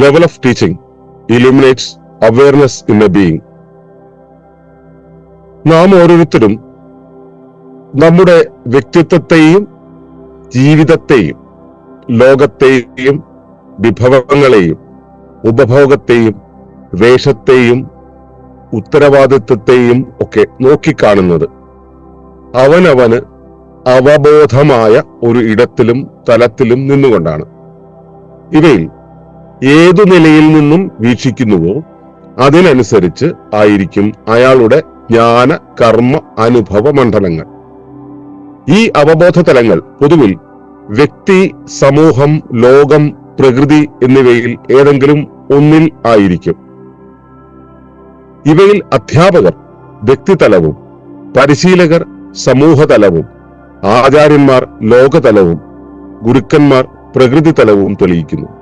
level of teaching illuminates awareness in a being നാം ഓരോരുത്തരും നമ്മുടെ വ്യക്തിത്വത്തെയും ജീവിതത്തെയും ലോകത്തെയും വിഭവങ്ങളെയും ഉപഭോഗത്തെയും വേഷത്തെയും ഉത്തരവാദിത്വത്തെയും ഒക്കെ നോക്കിക്കാണുന്നത്. അവനവന് അവബോധമായ ഒരു ഇടത്തിലും തലത്തിലും നിന്നുകൊണ്ടാണ്. ഇവയിൽ ഏതു നിലയിൽ നിന്നും വീക്ഷിക്കുന്നുവോ അതിനനുസരിച്ച് ആയിരിക്കും അയാളുടെ ജ്ഞാന കർമ്മ അനുഭവ മണ്ഡലങ്ങൾ. ഈ അവബോധ തലങ്ങൾ പൊതുവിൽ വ്യക്തി സമൂഹം ലോകം പ്രകൃതി എന്നിവയിൽ ഏതെങ്കിലും ഒന്നിൽ ആയിരിക്കും. ഇവയിൽ അധ്യാപകർ വ്യക്തിതലവും പരിശീലകർ സമൂഹതലവും ആചാര്യന്മാർ ലോകതലവും ഗുരുക്കന്മാർ പ്രകൃതി തലവും തെളിയിക്കുന്നു.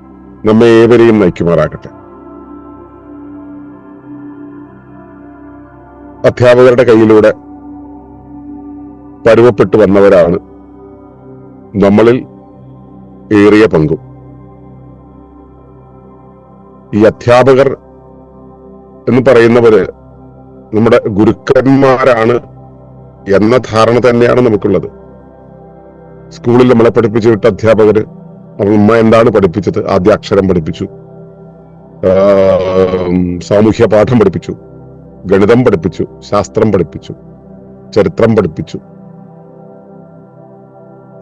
നമ്മെ ഏവരെയും നയിക്കുമാറാകട്ടെ. അധ്യാപകരുടെ കയ്യിലൂടെ പരുവപ്പെട്ടു വന്നവരാണ് നമ്മളിൽ ഏറിയ പങ്കും. ഈ അധ്യാപകർ എന്ന് പറയുന്നവര് നമ്മുടെ ഗുരുക്കന്മാരാണ് എന്ന ധാരണ തന്നെയാണ് നമുക്കുള്ളത്. സ്കൂളിൽ നമ്മളെ പഠിപ്പിച്ചു വിട്ട അധ്യാപകര് അമ്മ എന്താണ് പഠിപ്പിച്ചത്? ആദ്യ അക്ഷരം പഠിപ്പിച്ചു. സാമൂഹ്യ പാഠം പഠിപ്പിച്ചു. ഗണിതം പഠിപ്പിച്ചു. ശാസ്ത്രം പഠിപ്പിച്ചു. ചരിത്രം പഠിപ്പിച്ചു.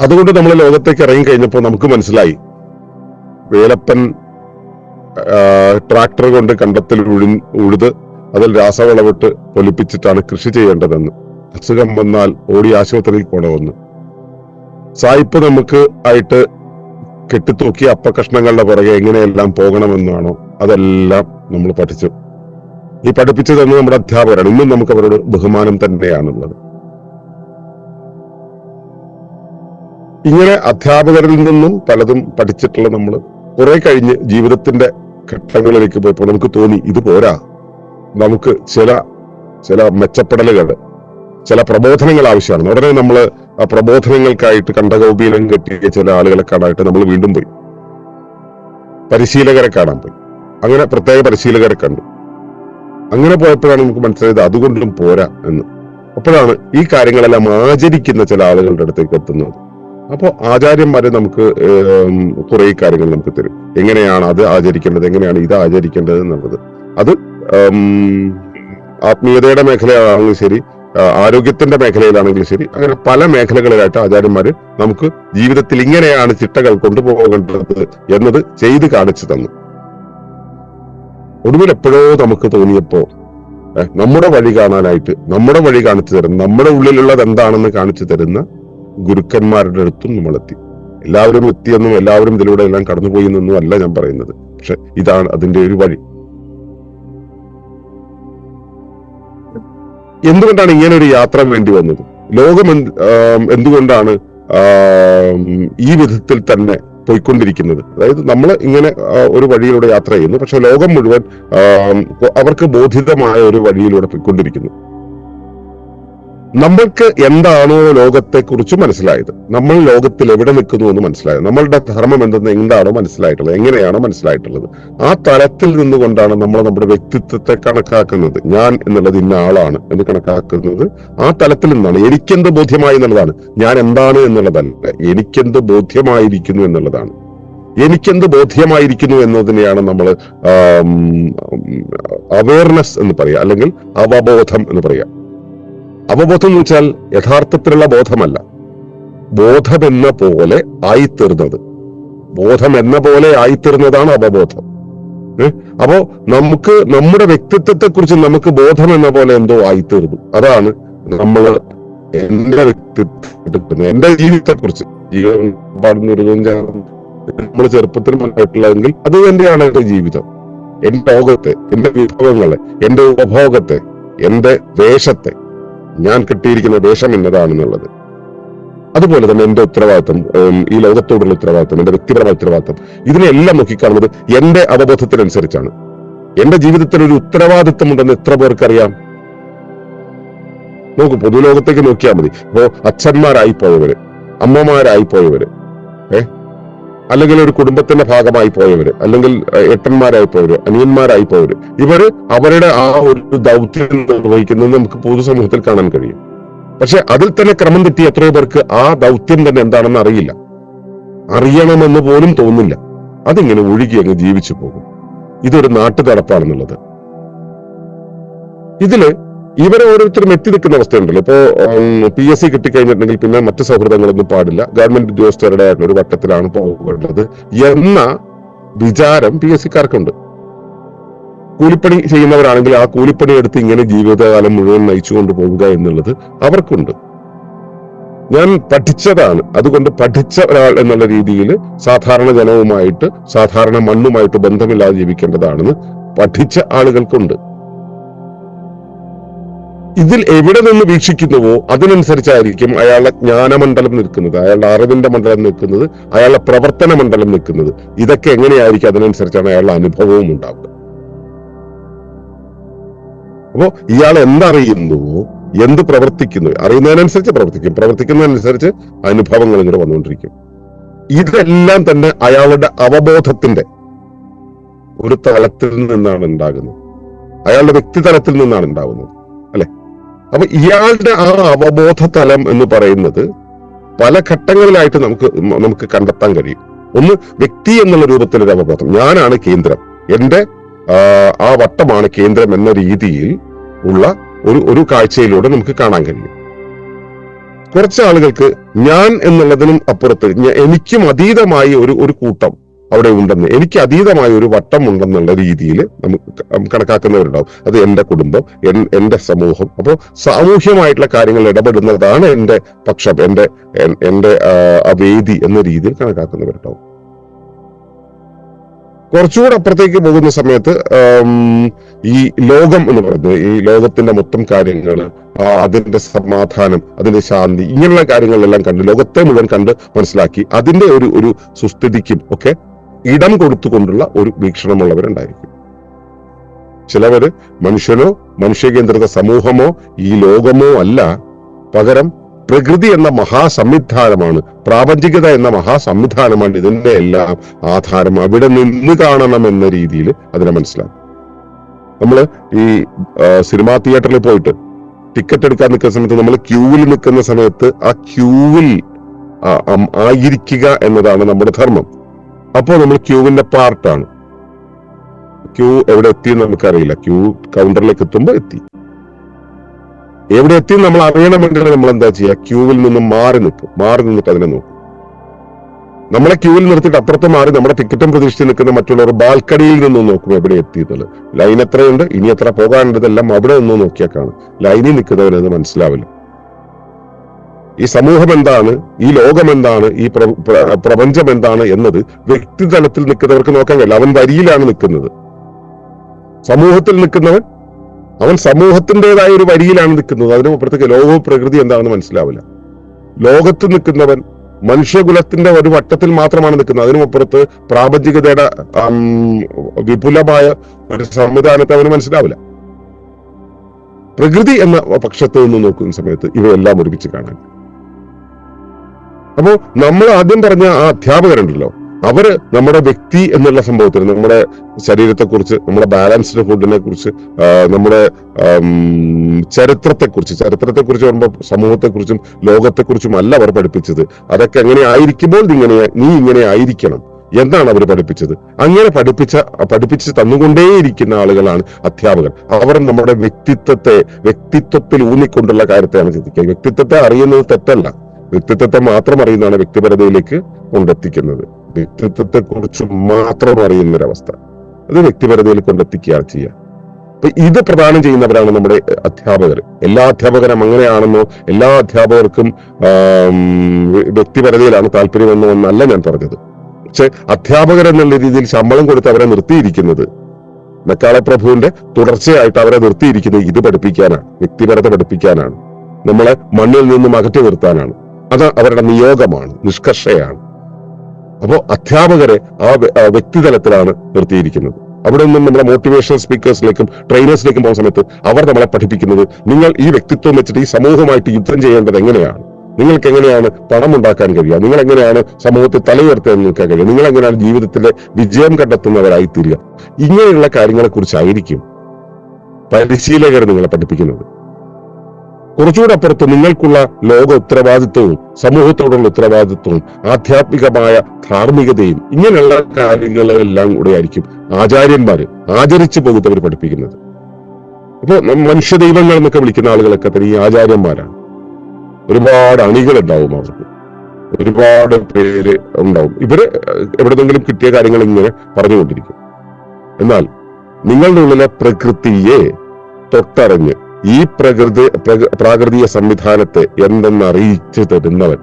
അതുകൊണ്ട് നമ്മൾ ലോകത്തേക്ക് ഇറങ്ങി കഴിഞ്ഞപ്പോൾ നമുക്ക് മനസ്സിലായി. വേലപ്പൻ ട്രാക്ടർ കൊണ്ട് കണ്ടത്തിൽ ഉഴി ഉഴുത് അതിൽ രാസവളവിട്ട് പൊലിപ്പിച്ചിട്ടാണ് കൃഷി ചെയ്യേണ്ടതെന്ന്. അസുഖം വന്നാൽ ഓടി ആശുപത്രിയിൽ പോണമെന്ന്. സായിപ്പ് നമുക്ക് ആയിട്ട് കെട്ടിത്തൂക്കി അപ്പകഷ്ണങ്ങളുടെ പുറകെ എങ്ങനെയെല്ലാം പോകണമെന്നാണോ അതെല്ലാം നമ്മൾ പഠിച്ചു. ഈ പഠിപ്പിച്ചു തന്നെ നമ്മുടെ അധ്യാപകരാണ്. ഇന്നും നമുക്ക് അവരോട് ബഹുമാനം തന്നെയാണുള്ളത്. ഇങ്ങനെ അധ്യാപകരിൽ നിന്നും പലതും പഠിച്ചിട്ടുള്ള നമ്മൾ കുറെ കഴിഞ്ഞ് ജീവിതത്തിന്റെ ഘട്ടങ്ങളിലേക്ക് പോയപ്പോൾ നമുക്ക് തോന്നി ഇത് പോരാ. നമുക്ക് ചില ചില മെച്ചപ്പെടലുകൾ ചില പ്രബോധനങ്ങൾ ആവശ്യമാണ്. ഉടനെ നമ്മൾ പ്രബോധനങ്ങൾക്കായിട്ട് കണ്ടകോപീലം കെട്ടിയ ചില ആളുകളെ കാണാനായിട്ട് നമ്മൾ വീണ്ടും പോയി. പരിശീലകരെ കാണാൻ പോയി. അങ്ങനെ പ്രത്യേക പരിശീലകരെ കണ്ടു. അങ്ങനെ പോയപ്പോഴാണ് നമുക്ക് മനസ്സിലായത് അതുകൊണ്ടും പോരാ എന്ന്. അപ്പോഴാണ് ഈ കാര്യങ്ങളെല്ലാം ആചരിക്കുന്ന ചില ആളുകളുടെ അടുത്തേക്ക് എത്തുന്നത്. അപ്പോൾ ആചാര്യന്മാരെ നമുക്ക് കുറെ കാര്യങ്ങൾ നമുക്ക് തരും. എങ്ങനെയാണ് അത് ആചരിക്കേണ്ടത്? എങ്ങനെയാണ് ഇത് ആചരിക്കേണ്ടത് എന്നുള്ളത്. അത് ആത്മീയതയുടെ മേഖലയാണെങ്കിലും ശരി ആരോഗ്യത്തിന്റെ മേഖലയിലാണെങ്കിലും ശരി. അങ്ങനെ പല മേഖലകളിലായിട്ട് ആചാര്യന്മാര് നമുക്ക് ജീവിതത്തിൽ ഇങ്ങനെയാണ് ചിട്ടകൾ കൊണ്ടുപോകേണ്ടത് എന്നത് ചെയ്ത് കാണിച്ചു തന്നു. ഒടുവിൽ എപ്പോഴോ നമുക്ക് തോന്നിയപ്പോ നമ്മുടെ വഴി കാണാനായിട്ട് നമ്മുടെ വഴി കാണിച്ചു തരുന്ന നമ്മുടെ ഉള്ളിലുള്ളത് എന്താണെന്ന് കാണിച്ചു തരുന്ന ഗുരുക്കന്മാരുടെ അടുത്തും നമ്മൾ എത്തി എല്ലാവരും എത്തിയെന്നും എല്ലാവരും ഇതിലൂടെ എല്ലാം കടന്നുപോയി എന്നൊന്നും അല്ല ഞാൻ പറയുന്നത്. പക്ഷെ ഇതാണ് അതിന്റെ ഒരു വഴി. എന്തുകൊണ്ടാണ് ഇങ്ങനെ ഒരു യാത്ര വേണ്ടി വന്നത്? ലോകം എന്ത്- എന്തുകൊണ്ടാണ് ഈ വിധത്തിൽ തന്നെ പോയിക്കൊണ്ടിരിക്കുന്നത്? അതായത് നമ്മൾ ഇങ്ങനെ ഒരു വഴിയിലൂടെ യാത്ര ചെയ്യുന്നു. പക്ഷെ ലോകം മുഴുവൻ അവർക്ക് ബോധിതമായ ഒരു വഴിയിലൂടെ പോയിക്കൊണ്ടിരിക്കുന്നു. നമ്മൾക്ക് എന്താണോ ലോകത്തെക്കുറിച്ച് മനസ്സിലായത്. നമ്മൾ ലോകത്തിൽ എവിടെ നിൽക്കുന്നു എന്ന് മനസ്സിലായത്. നമ്മളുടെ ധർമ്മം എന്തെന്ന് എന്താണോ മനസ്സിലായിട്ടുള്ളത്. എങ്ങനെയാണോ മനസ്സിലായിട്ടുള്ളത്. ആ തലത്തിൽ നിന്നുകൊണ്ടാണ് നമ്മൾ നമ്മുടെ വ്യക്തിത്വത്തെ കണക്കാക്കുന്നത്. ഞാൻ എന്നുള്ളത് ഇന്ന ആളാണ് എന്ന് കണക്കാക്കുന്നത്. ആ തലത്തിൽ നിന്നാണ്. എനിക്കെന്ത് ബോധ്യമായി എന്നുള്ളതാണ്. ഞാൻ എന്താണ് എന്നുള്ളതല്ല. എനിക്കെന്ത് ബോധ്യമായിരിക്കുന്നു എന്നുള്ളതാണ്. എനിക്കെന്ത് ബോധ്യമായിരിക്കുന്നു എന്നതിനെയാണ് നമ്മൾ അവയർനെസ് എന്ന് പറയുക അല്ലെങ്കിൽ അവബോധം എന്ന് പറയുക അവബോധം എന്ന് വെച്ചാൽ യഥാർത്ഥത്തിലുള്ള ബോധമല്ല. ബോധമെന്ന പോലെ ആയിത്തീർന്നത്. ബോധം എന്ന പോലെ ആയിത്തീർന്നതാണ് അവബോധം? അപ്പോ നമുക്ക് നമ്മുടെ വ്യക്തിത്വത്തെ കുറിച്ച് നമുക്ക് ബോധം എന്ന പോലെ എന്തോ ആയിത്തീർന്നു. അതാണ് നമ്മൾ എന്റെ വ്യക്തിത്വം എന്റെ ജീവിതത്തെ കുറിച്ച് നമ്മൾ ചെറുപ്പത്തിൽ മനസ്സിലായിട്ടുള്ളതെങ്കിൽ അത് തന്നെയാണ് എന്റെ ജീവിതം. എന്റെ ലോകത്തെ എന്റെ വിഭവങ്ങളെ എന്റെ ഉപഭോഗത്തെ എന്റെ വേഷത്തെ ഞാൻ കിട്ടിയിരിക്കുന്ന ദേഷം എന്നതാണെന്നുള്ളത് അതുപോലെ തന്നെ എന്റെ ഉത്തരവാദിത്വം ഈ ലോകത്തോടുള്ള ഉത്തരവാദിത്വം എന്റെ വ്യക്തിപരമായ ഉത്തരവാദിത്വം ഇതിനെല്ലാം നോക്കിക്കാണുന്നത് എന്റെ അവബോധത്തിനനുസരിച്ചാണ്. എന്റെ ജീവിതത്തിൽ ഒരു ഉത്തരവാദിത്വം ഉണ്ടെന്ന് എത്ര പേർക്കറിയാം? നോക്കൂ പൊതുലോകത്തേക്ക് നോക്കിയാൽ മതി. ഇപ്പോ അച്ഛന്മാരായി പോയവര് അമ്മമാരായി പോയവര് ഏ? അല്ലെങ്കിൽ ഒരു കുടുംബത്തിന്റെ ഭാഗമായി പോയവര് അല്ലെങ്കിൽ എട്ടന്മാരായി പോയവര് അനിയന്മാരായി പോയവര് ഇവർ അവരുടെ ആ ഒരു ദൗത്യം നിർവഹിക്കുന്നത് നമുക്ക് പൊതുസമൂഹത്തിൽ കാണാൻ കഴിയും. പക്ഷെ അതിൽ തന്നെ ക്രമം തെറ്റി എത്രയോ പേർക്ക് ആ ദൗത്യം തന്നെ എന്താണെന്ന് അറിയില്ല. അറിയണമെന്ന് പോലും തോന്നില്ല അതിങ്ങനെ ഒഴുകി അങ്ങ് ജീവിച്ചു പോകും. ഇതൊരു നാട്ടു നടപ്പാണെന്നുള്ളത് ഇതിൽ ഇവരെ ഓരോരുത്തരും എത്തി നിൽക്കുന്ന അവസ്ഥയുണ്ടല്ലോ. ഇപ്പോ പി എസ് സി കിട്ടിക്കഴിഞ്ഞിട്ടുണ്ടെങ്കിൽ പിന്നെ മറ്റു സൗഹൃദങ്ങളൊന്നും പാടില്ല. ഗവൺമെന്റ് ഉദ്യോഗസ്ഥരുടെ ഒരു വട്ടത്തിലാണ് പോകേണ്ടത് എന്ന വിചാരം പി എസ് സിക്കാർക്കുണ്ട് കൂലിപ്പണി ചെയ്യുന്നവരാണെങ്കിൽ ആ കൂലിപ്പണി എടുത്ത് ഇങ്ങനെ ജീവിതകാലം മുഴുവൻ നയിച്ചു കൊണ്ടുപോകുക എന്നുള്ളത് അവർക്കുണ്ട്. ഞാൻ പഠിച്ചതാണ്. അതുകൊണ്ട് പഠിച്ച ഒരാൾ എന്നുള്ള രീതിയിൽ സാധാരണ ജനവുമായിട്ട് സാധാരണ മണ്ണുമായിട്ട് ബന്ധമില്ലാതെ ജീവിക്കേണ്ടതാണെന്ന് പഠിച്ച ആളുകൾക്കുണ്ട്. ഇതിൽ എവിടെ നിന്ന് വീക്ഷിക്കുന്നുവോ അതിനനുസരിച്ചായിരിക്കും അയാളുടെ ജ്ഞാനമണ്ഡലം നിൽക്കുന്നത് അയാളുടെ അറിവിന്റെ മണ്ഡലം നിൽക്കുന്നത് അയാളുടെ പ്രവർത്തന മണ്ഡലം നിൽക്കുന്നത്. ഇതൊക്കെ എങ്ങനെയായിരിക്കും അതിനനുസരിച്ചാണ് അയാളുടെ അനുഭവവും ഉണ്ടാവുക. അപ്പോ ഇയാൾ എന്തറിയുന്നുവോ എന്ത് പ്രവർത്തിക്കുന്നു അറിയുന്നതിനനുസരിച്ച് പ്രവർത്തിക്കും. പ്രവർത്തിക്കുന്നതിനനുസരിച്ച് അനുഭവങ്ങൾ ഇങ്ങനെ വന്നുകൊണ്ടിരിക്കും. ഇതെല്ലാം തന്നെ അയാളുടെ അവബോധത്തിന്റെ ഒരു തലത്തിൽ നിന്നാണ് ഉണ്ടാകുന്നത്. അയാളുടെ വ്യക്തിതലത്തിൽ നിന്നാണ് ഉണ്ടാകുന്നത്. അപ്പൊ ഇയാളുടെ ആ അവബോധ തലം എന്ന് പറയുന്നത് പല ഘട്ടങ്ങളിലായിട്ട് നമുക്ക് നമുക്ക് കണ്ടെത്താൻ കഴിയും. ഒന്ന് വ്യക്തി എന്നുള്ള രൂപത്തിലൊരു അവബോധം. ഞാനാണ് കേന്ദ്രം. എന്റെ ആ, വട്ടമാണ് കേന്ദ്രം എന്ന രീതിയിൽ ഉള്ള ഒരു ഒരു കാഴ്ചയിലൂടെ നമുക്ക് കാണാൻ കഴിയും. കുറച്ച് ആളുകൾക്ക് ഞാൻ എന്നുള്ളതിനും അപ്പുറത്ത് എനിക്കും അതീതമായി ഒരു ഒരു കൂട്ടം അവിടെ ഉണ്ടെന്ന്. എനിക്ക് അതീതമായ ഒരു വട്ടം ഉണ്ടെന്നുള്ള രീതിയിൽ നമുക്ക് കണക്കാക്കുന്നവരുണ്ടാവും. അത് എന്റെ കുടുംബം എന്റെ സമൂഹം. അപ്പോൾ സാമൂഹ്യമായിട്ടുള്ള കാര്യങ്ങൾ ഇടപെടുന്നതാണ് എന്റെ പക്ഷം എന്റെ ആ, ആ എന്ന രീതിയിൽ കണക്കാക്കുന്നവരുണ്ടാവും. കുറച്ചുകൂടെ അപ്പുറത്തേക്ക് പോകുന്ന സമയത്ത് ഈ ലോകം എന്ന് പറയുന്നത് ഈ ലോകത്തിന്റെ മൊത്തം കാര്യങ്ങൾ അതിന്റെ സമാധാനം അതിന്റെ ശാന്തി ഇങ്ങനെയുള്ള കാര്യങ്ങളെല്ലാം കണ്ട് ലോകത്തെ മുഴുവൻ കണ്ട് മനസ്സിലാക്കി അതിന്റെ ഒരു ഒരു സുസ്ഥിതിക്കും ഒക്കെ ഇടം കൊടുത്തുകൊണ്ടുള്ള ഒരു വീക്ഷണമുള്ളവരുണ്ടായിരിക്കും. ചിലവര് മനുഷ്യനോ മനുഷ്യകേന്ദ്രിത സമൂഹമോ ഈ ലോകമോ അല്ല. പകരം പ്രകൃതി എന്ന മഹാസംവിധാനമാണ് പ്രാപഞ്ചികത എന്ന മഹാസംവിധാനമാണ് ഇതിന്റെ എല്ലാം ആധാരം. അവിടെ നിന്ന് കാണണം എന്ന രീതിയിൽ അതിനെ മനസ്സിലാക്കും. നമ്മൾ ഈ സിനിമാ തിയേറ്ററിൽ പോയിട്ട് ടിക്കറ്റ് എടുക്കാൻ നിൽക്കുന്ന സമയത്ത് നമ്മൾ ക്യൂവിൽ നിൽക്കുന്ന സമയത്ത് ആ ക്യൂവിൽ ആയിരിക്കുക എന്നതാണ് നമ്മുടെ ധർമ്മം. അപ്പോൾ നമ്മൾ ക്യൂവിന്റെ പാർട്ടാണ്. ക്യൂ എവിടെ എത്തി എന്ന് നമുക്കറിയില്ല. ക്യൂ കൗണ്ടറിലേക്ക് എത്തുമ്പോൾ എത്തി. എവിടെ എത്തി നമ്മൾ അറിയണമെങ്കിൽ നമ്മൾ എന്താ ചെയ്യുക? ക്യൂവിൽ നിന്നും മാറി നിൽക്കും. മാറി നിന്നിട്ട് അതിനെ നോക്കും. നമ്മളെ ക്യൂവിൽ നിർത്തിയിട്ട് അപ്പുറത്ത് മാറി നമ്മുടെ ടിക്കറ്റും പ്രതീക്ഷിച്ച് നിൽക്കുന്ന മറ്റുള്ളവർ ബാൽക്കണിയിൽ നിന്നും നോക്കും എവിടെ എത്തി എത്തിയിട്ടുള്ളത് ലൈൻ എത്രയുണ്ട്? ഇനി എത്ര പോകാനുണ്ടതെല്ലാം അവിടെ നിന്നും നോക്കിയാൽ കാണും. ലൈനിൽ നിൽക്കുന്നവരത് മനസ്സിലാവില്ല. ഈ സമൂഹം എന്താണ്? ഈ ലോകം എന്താണ്? ഈ പ്ര- പ്ര- പ്രപഞ്ചം എന്താണ് എന്നത് വ്യക്തിതലത്തിൽ നിൽക്കുന്നവർക്ക് നോക്കാൻ കഴിയില്ല. അവൻ വരിയിലാണ് നിൽക്കുന്നത്. സമൂഹത്തിൽ നിൽക്കുന്നവൻ അവൻ സമൂഹത്തിന്റെതായ ഒരു വരിയിലാണ് നിൽക്കുന്നത്. അതിന് അപ്പുറത്തേക്ക് ലോകവും പ്രകൃതി എന്താണെന്ന് മനസ്സിലാവില്ല. ലോകത്ത് നിൽക്കുന്നവൻ മനുഷ്യകുലത്തിന്റെ ഒരു വട്ടത്തിൽ മാത്രമാണ് നിൽക്കുന്നത്. അതിനുമപ്പുറത്ത് പ്രാപഞ്ചികതയുടെ വിപുലമായ ഒരു സംവിധാനത്തെ അവന് മനസ്സിലാവില്ല. പ്രകൃതി എന്ന പക്ഷത്ത് നിന്ന് നോക്കുന്ന സമയത്ത് ഇവയെല്ലാം ഒരുമിച്ച് കാണാൻ അപ്പോ നമ്മൾ ആദ്യം പറഞ്ഞ ആ അധ്യാപകരുണ്ടല്ലോ. അവർ നമ്മുടെ വ്യക്തി എന്നുള്ള സംഭവത്തിന് നമ്മുടെ ശരീരത്തെക്കുറിച്ച് നമ്മുടെ ബാലൻസ്ഡ് ഫുഡിനെ കുറിച്ച് നമ്മുടെ ചരിത്രത്തെക്കുറിച്ച് ചരിത്രത്തെക്കുറിച്ച് പറയുമ്പോൾ സമൂഹത്തെക്കുറിച്ചും ലോകത്തെക്കുറിച്ചും അല്ല അവർ പഠിപ്പിച്ചത്. അതൊക്കെ എങ്ങനെ ആയിരിക്കുമ്പോൾ ഇങ്ങനെ നീ ഇങ്ങനെ ആയിരിക്കണം എന്താണ് അവർ പഠിപ്പിച്ചത്. അങ്ങനെ പഠിപ്പിച്ച പഠിപ്പിച്ച് തന്നുകൊണ്ടേയിരിക്കുന്ന ആളുകളാണ് അധ്യാപകർ. അവർ നമ്മുടെ വ്യക്തിത്വത്തെ വ്യക്തിത്വത്തിൽ ഊന്നിക്കൊണ്ടുള്ള കാര്യത്തെയാണ് ചിന്തിക്കുക. വ്യക്തിത്വത്തെ അറിയുന്നത് തെറ്റല്ല. വ്യക്തിത്വത്തെ മാത്രം അറിയുന്നതാണ് വ്യക്തിപരതയിലേക്ക് കൊണ്ടെത്തിക്കുന്നത്. വ്യക്തിത്വത്തെ കുറിച്ച് മാത്രം അറിയുന്ന ഒരവസ്ഥ അത് വ്യക്തിപരതയിൽ കൊണ്ടെത്തിക്കുകയാണ് ചെയ്യുക. അപ്പൊ ഇത് പ്രദാനം ചെയ്യുന്നവരാണ് നമ്മുടെ അധ്യാപകർ. എല്ലാ അധ്യാപകരും അങ്ങനെയാണെന്നോ എല്ലാ അധ്യാപകർക്കും വ്യക്തിപരതയിലാണ് താല്പര്യമെന്നോ എന്നല്ല ഞാൻ പറഞ്ഞത്. പക്ഷെ അധ്യാപകർ എന്നുള്ള രീതിയിൽ ശമ്പളം കൊടുത്ത് അവരെ നിർത്തിയിരിക്കുന്നത് പ്രഭുവിന്റെ തുടർച്ചയായിട്ട് അവരെ നിർത്തിയിരിക്കുന്നത് ഇത് പഠിപ്പിക്കാനാണ് വ്യക്തിപരത പഠിപ്പിക്കാനാണ്. നമ്മളെ മണ്ണിൽ നിന്നും അകറ്റി നിർത്താനാണ്. അത് അവരുടെ നിയോഗമാണ് നിഷ്കർഷയാണ്. അപ്പോൾ അധ്യാപകരെ ആ വ്യ- ആ വ്യക്തിതലത്തിലാണ് നിർത്തിയിരിക്കുന്നത്. അവിടെ നിന്നും നമ്മുടെ മോട്ടിവേഷണൽ സ്പീക്കേഴ്സിലേക്കും ട്രെയിനേഴ്സിലേക്കും പോകുന്ന സമയത്ത് അവർ നമ്മളെ പഠിപ്പിക്കുന്നത് നിങ്ങൾ ഈ വ്യക്തിത്വം വെച്ചിട്ട് ഈ സമൂഹമായിട്ട് യുദ്ധം ചെയ്യേണ്ടത് എങ്ങനെയാണ്? നിങ്ങൾക്ക് എങ്ങനെയാണ് പണം ഉണ്ടാക്കാൻ കഴിയുക? നിങ്ങൾ എങ്ങനെയാണ് സമൂഹത്തെ തലയുയർത്താൻ നിൽക്കാൻ കഴിയുക? നിങ്ങൾ എങ്ങനെയാണ് ജീവിതത്തിലെ വിജയം കണ്ടെത്തുന്നവരായി തീരുക ഇങ്ങനെയുള്ള കാര്യങ്ങളെ കുറിച്ചായിരിക്കും പരിശീലകർ നിങ്ങളെ പഠിപ്പിക്കുന്നത്. കുറച്ചുകൂടെ അപ്പുറത്ത് നിങ്ങൾക്കുള്ള ലോക ഉത്തരവാദിത്വവും സമൂഹത്തോടുള്ള ഉത്തരവാദിത്വവും ആധ്യാത്മികമായ ധാർമ്മികതയും ഇങ്ങനെയുള്ള കാര്യങ്ങളെല്ലാം കൂടെ ആയിരിക്കും ആചാര്യന്മാര് ആചരിച്ചു പോകുന്നവർ പഠിപ്പിക്കുന്നത്. അപ്പൊ മനുഷ്യ ദൈവങ്ങൾ എന്നൊക്കെ വിളിക്കുന്ന ആളുകളൊക്കെ തന്നെ ഈ ആചാര്യന്മാരാണ്. ഒരുപാട് അണികൾ ഉണ്ടാവും അവർക്ക്. ഒരുപാട് പേര് ഉണ്ടാവും. ഇവർ എവിടെന്നെങ്കിലും കിട്ടിയ കാര്യങ്ങൾ ഇങ്ങനെ പറഞ്ഞുകൊണ്ടിരിക്കും. എന്നാൽ നിങ്ങളുടെ ഉള്ളിലെ പ്രകൃതിയെ തൊട്ടറിഞ്ഞ് ഈ പ്രകൃതി പ്രക- പ്രാകൃതിക സംവിധാനത്തെ എന്തെന്ന് അറിയിച്ചു തരുന്നവൻ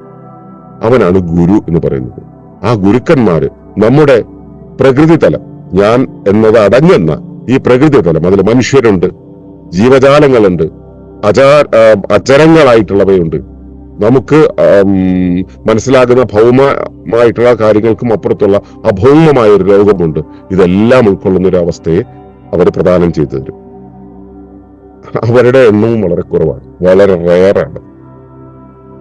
അവനാണ് ഗുരു എന്ന് പറയുന്നത്. ആ ഗുരുക്കന്മാര് നമ്മുടെ പ്രകൃതി തലം ഞാൻ എന്നത് അടങ്ങുന്ന ഈ പ്രകൃതി തലം അതിൽ മനുഷ്യരുണ്ട് ജീവജാലങ്ങളുണ്ട് അചാ അചരങ്ങളായിട്ടുള്ളവയുണ്ട്. നമുക്ക് മനസ്സിലാകുന്ന ഭൗമമായിട്ടുള്ള കാര്യങ്ങൾക്കും അപ്പുറത്തുള്ള അഭൗമമായ ഒരു ലോകമുണ്ട് ഇതെല്ലാം ഉൾക്കൊള്ളുന്ന ഒരു അവസ്ഥയെ അവർ പ്രദാനം ചെയ്തു തരും. അവരുടെ എണ്ണവും വളരെ കുറവാണ്. വളരെ റയറാണ്.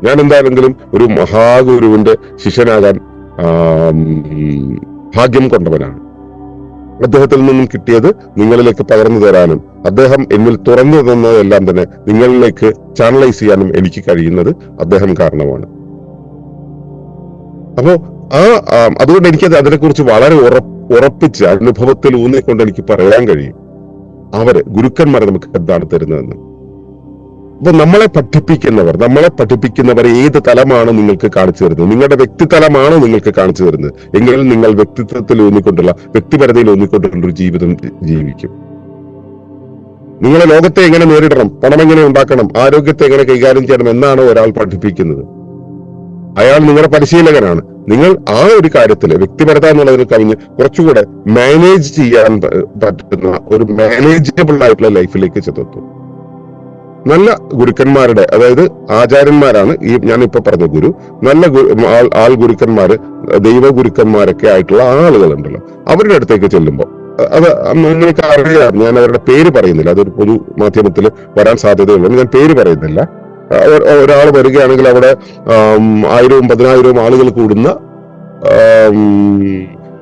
ഞാൻ എന്താണെങ്കിലും ഒരു മഹാഗുരുവിന്റെ ശിഷ്യനാകാൻ ഭാഗ്യം കൊണ്ടവനാണ്. അദ്ദേഹത്തിൽ നിന്നും കിട്ടിയത് നിങ്ങളിലേക്ക് പകർന്നു തരാനും അദ്ദേഹം എന്നിൽ തുറന്നു തന്നതെല്ലാം തന്നെ നിങ്ങളിലേക്ക് ചാനലൈസ് ചെയ്യാനും എനിക്ക് കഴിയുന്നത് അദ്ദേഹം കാരണമാണ്. അപ്പോ ആ അതുകൊണ്ട് എനിക്കത് അതിനെക്കുറിച്ച് വളരെ ഉറപ്പ് ഉറപ്പിച്ച് അനുഭവത്തിൽ ഊന്നിക്കൊണ്ട് എനിക്ക് പറയാൻ കഴിയും. അവർ ഗുരുക്കന്മാരെ നമുക്ക് എന്താണ് തരുന്നതെന്ന്. അപ്പൊ നമ്മളെ പഠിപ്പിക്കുന്നവർ നമ്മളെ പഠിപ്പിക്കുന്നവർ ഏത് തലമാണ് നിങ്ങൾക്ക് കാണിച്ചു തരുന്നത്? നിങ്ങളുടെ വ്യക്തിതലമാണ് നിങ്ങൾക്ക് കാണിച്ചു തരുന്നത്? എങ്കിൽ നിങ്ങൾ വ്യക്തിത്വത്തിൽ ഊന്നിക്കൊണ്ടുള്ള വ്യക്തിപരതയിൽ ഊന്നിക്കൊണ്ടുള്ള ഒരു ജീവിതം ജീവിക്കും. നിങ്ങളെ ലോകത്തെ എങ്ങനെ നേരിടണം? പണം എങ്ങനെ ഉണ്ടാക്കണം? ആരോഗ്യത്തെ എങ്ങനെ കൈകാര്യം ചെയ്യണം? എന്നാണ് ഒരാൾ പഠിപ്പിക്കുന്നത്. അയാൾ നിങ്ങളുടെ പരിശീലകനാണ്. നിങ്ങൾ ആ ഒരു കാര്യത്തിൽ വ്യക്തിപരത എന്നുള്ളതിന് കവിഞ്ഞ് കുറച്ചുകൂടെ മാനേജ് ചെയ്യാൻ പറ്റുന്ന ഒരു മാനേജബിൾ ആയിട്ടുള്ള ലൈഫിലേക്ക് ചെന്നെത്തും. നല്ല ഗുരുക്കന്മാരുടെ അതായത് ആചാര്യന്മാരാണ് ഈ ഞാൻ ഇപ്പൊ പറഞ്ഞ ഗുരു നല്ല ആൾ ആൾ ഗുരുക്കന്മാര് ദൈവ ഗുരുക്കന്മാരൊക്കെ ആയിട്ടുള്ള ആളുകളുണ്ടല്ലോ. അവരുടെ അടുത്തേക്ക് ചെല്ലുമ്പോൾ അത് നിങ്ങൾക്ക് അറിയാം ഞാൻ അവരുടെ പേര് പറയുന്നില്ല. അതൊരു പൊതു മാധ്യമത്തിൽ വരാൻ സാധ്യതയുള്ളൂ ഞാൻ പേര് പറയുന്നില്ല. ഒരാൾ വരികയാണെങ്കിൽ അവിടെ ആയിരവും പതിനായിരവും ആളുകൾ കൂടുന്ന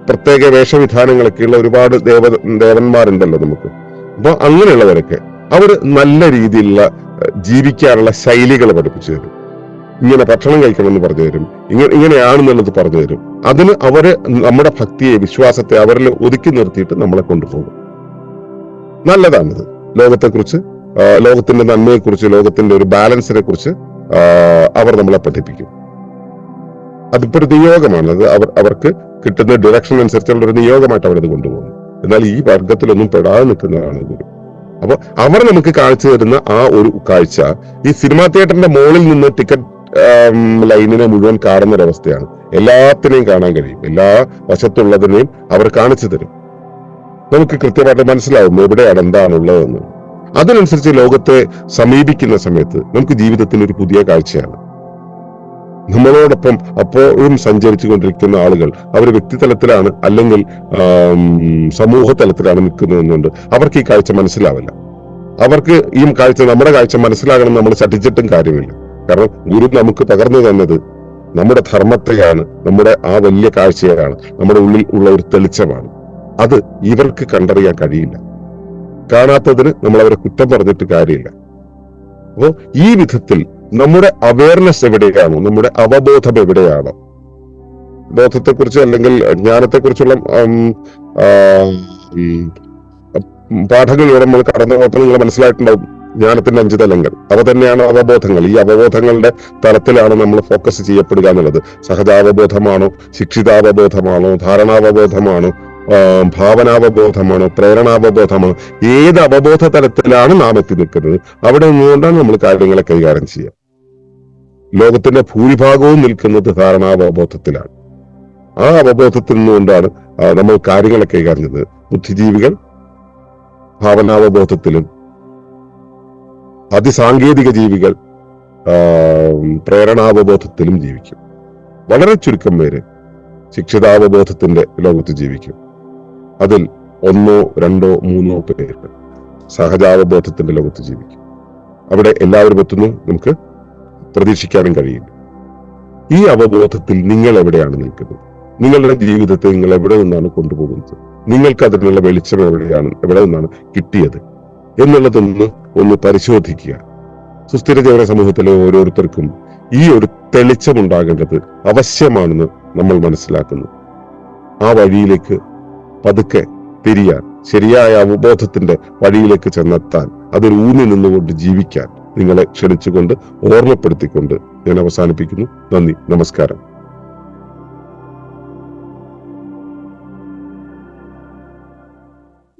പ്രത്യേക വേഷവിധാനങ്ങളൊക്കെയുള്ള ഒരുപാട് ദേവ ദേവന്മാരുണ്ടല്ലോ നമുക്ക്. അപ്പൊ അങ്ങനെയുള്ളവരൊക്കെ അവർ നല്ല രീതിയിലുള്ള ജീവിക്കാനുള്ള ശൈലികൾ പഠിപ്പിച്ചു തരും. ഇങ്ങനെ ഭക്ഷണം കഴിക്കണമെന്ന് പറഞ്ഞു തരും. ഇങ്ങനെ ഇങ്ങനെയാണെന്നുള്ളത് പറഞ്ഞു തരും. അതിന് അവർ നമ്മുടെ ഭക്തിയെ വിശ്വാസത്തെ അവരിൽ ഒതുക്കി നിർത്തിയിട്ട് നമ്മളെ കൊണ്ടുപോകും. നല്ലതാണിത്. ലോകത്തെക്കുറിച്ച് ലോകത്തിന്റെ നന്മയെക്കുറിച്ച് ലോകത്തിന്റെ ഒരു ബാലൻസിനെ കുറിച്ച് അവർ നമ്മളെ പഠിപ്പിക്കും. അതിപ്പോ ഒരു നിയോഗമാണ്. അത് അവർ അവർക്ക് കിട്ടുന്ന ഡിറക്ഷൻ അനുസരിച്ചുള്ള ഒരു നിയോഗമായിട്ട് അവരത് കൊണ്ടുപോകും എന്നാൽ ഈ വർഗത്തിലൊന്നും പെടാതെ നിൽക്കുന്നതാണ് ഗുരു. അപ്പൊ അവർ നമുക്ക് കാണിച്ചു തരുന്ന ആ ഒരു കാഴ്ച ഈ സിനിമാ തിയേറ്ററിന്റെ മുകളിൽ നിന്ന് ടിക്കറ്റ് ലൈനിനെ മുഴുവൻ കാണുന്ന ഒരവസ്ഥയാണ് എല്ലാത്തിനെയും കാണാൻ കഴിയും. എല്ലാ വശത്തുള്ളതിനെയും അവർ കാണിച്ചു തരും. നമുക്ക് കൃത്യമായിട്ട് മനസ്സിലാവും എവിടെയാണ് എന്താണുള്ളതെന്ന് അതിനനുസരിച്ച് ലോകത്തെ സമീപിക്കുന്ന സമയത്ത് നമുക്ക് ജീവിതത്തിൽ ഒരു പുതിയ കാഴ്ചയാണ്. നമ്മളോടൊപ്പം അപ്പോഴും സഞ്ചരിച്ചു കൊണ്ടിരിക്കുന്ന ആളുകൾ അവർ വ്യക്തിതലത്തിലാണ് അല്ലെങ്കിൽ സമൂഹ തലത്തിലാണ് നിൽക്കുന്നതെന്നുണ്ട്. അവർക്ക് ഈ കാഴ്ച മനസ്സിലാവില്ല. അവർക്ക് ഈ കാഴ്ച നമ്മുടെ കാഴ്ച മനസ്സിലാകണം നമ്മൾ ചട്ടിച്ചിട്ടും കാര്യമില്ല. കാരണം ഗുരു നമുക്ക് പകർന്നു തന്നത് നമ്മുടെ ധർമ്മത്തെയാണ് നമ്മുടെ ആ വലിയ കാഴ്ചയാണ് നമ്മുടെ ഉള്ളിൽ ഉള്ള ഒരു തെളിച്ചമാണ്. അത് ഇവർക്ക് കണ്ടറിയാൻ കഴിയില്ല. കാണാത്തതിന് നമ്മൾ അവരെ കുറ്റം പറഞ്ഞിട്ട് കാര്യമില്ല. അപ്പോ ഈ വിധത്തിൽ നമ്മുടെ അവയർനെസ് എവിടെയാണോ നമ്മുടെ അവബോധം എവിടെയാണോ ബോധത്തെക്കുറിച്ച് അല്ലെങ്കിൽ ജ്ഞാനത്തെക്കുറിച്ചുള്ള പാഠങ്ങളിലൂടെ നമ്മൾ കടന്നു പോകുമ്പോൾ നിങ്ങൾ മനസ്സിലായിട്ടുണ്ടാവും. ജ്ഞാനത്തിന്റെ അഞ്ച് തലങ്ങൾ അവ തന്നെയാണ് അവബോധങ്ങൾ. ഈ അവബോധങ്ങളുടെ തലത്തിലാണ് നമ്മൾ ഫോക്കസ് ചെയ്യപ്പെടുക എന്നുള്ളത്. സഹജാവബോധമാണോ ശിക്ഷിതാവബോധമാണോ ധാരണാവബോധമാണോ ഭാവനാവബോധമാണോ പ്രേരണാവബോധമാണോ ഏത് അവബോധ തലത്തിലാണ് നാം എത്തി നിൽക്കുന്നത്? അവിടെ നിന്നുകൊണ്ടാണ് നമ്മൾ കാര്യങ്ങളെ കൈകാര്യം ചെയ്യുക. ലോകത്തിന്റെ ഭൂരിഭാഗവും നിൽക്കുന്നത് ധാരണാവബോധത്തിലാണ്. ആ അവബോധത്തിൽ നിന്നുകൊണ്ടാണ് നമ്മൾ കാര്യങ്ങളെ കൈകാര്യം ചെയ്യുന്നത്. ബുദ്ധിജീവികൾ ഭാവനാവബോധത്തിലും അതിസാങ്കേതിക ജീവികൾ പ്രേരണാവബോധത്തിലും ജീവിക്കും. വളരെ ചുരുക്കം പേര് ശിക്ഷിതാവബോധത്തിന്റെ ലോകത്ത് ജീവിക്കും. അതിൽ ഒന്നോ രണ്ടോ മൂന്നോ പേര് സഹജാവബോധത്തിന്റെ ലോകത്ത് ജീവിക്കും. അവിടെ എല്ലാവരും എത്തുന്നു. നമുക്ക് പ്രതീക്ഷിക്കാനും കഴിയില്ല ഈ അവബോധത്തിൽ നിങ്ങൾ എവിടെയാണ് നിൽക്കുന്നത്? നിങ്ങളുടെ ജീവിതത്തെ നിങ്ങൾ എവിടെ നിന്നാണ് കൊണ്ടുപോകുന്നത്? നിങ്ങൾക്ക് അതിനുള്ള വെളിച്ചം എവിടെയാണ് എവിടെ നിന്നാണ് കിട്ടിയത്? എന്നുള്ളതൊന്ന് ഒന്ന് പരിശോധിക്കുക. സുസ്ഥിര ജൈവ സമൂഹത്തിലെ ഓരോരുത്തർക്കും ഈ ഒരു തെളിച്ചമുണ്ടാകേണ്ടത് അവശ്യമാണെന്ന് നമ്മൾ മനസ്സിലാക്കുന്നു. ആ വഴിയിലേക്ക് പതുക്കെ തിരിയാൻ ശരിയായ അവബോധത്തിന്റെ വഴിയിലേക്ക് ചെന്നെത്താൻ അതിൽ ഊന്നി നിന്നുകൊണ്ട് ജീവിക്കാൻ നിങ്ങളെ ക്ഷണിച്ചുകൊണ്ട് ഓർമ്മപ്പെടുത്തിക്കൊണ്ട് ഞാൻ അവസാനിപ്പിക്കുന്നു. നന്ദി നമസ്കാരം.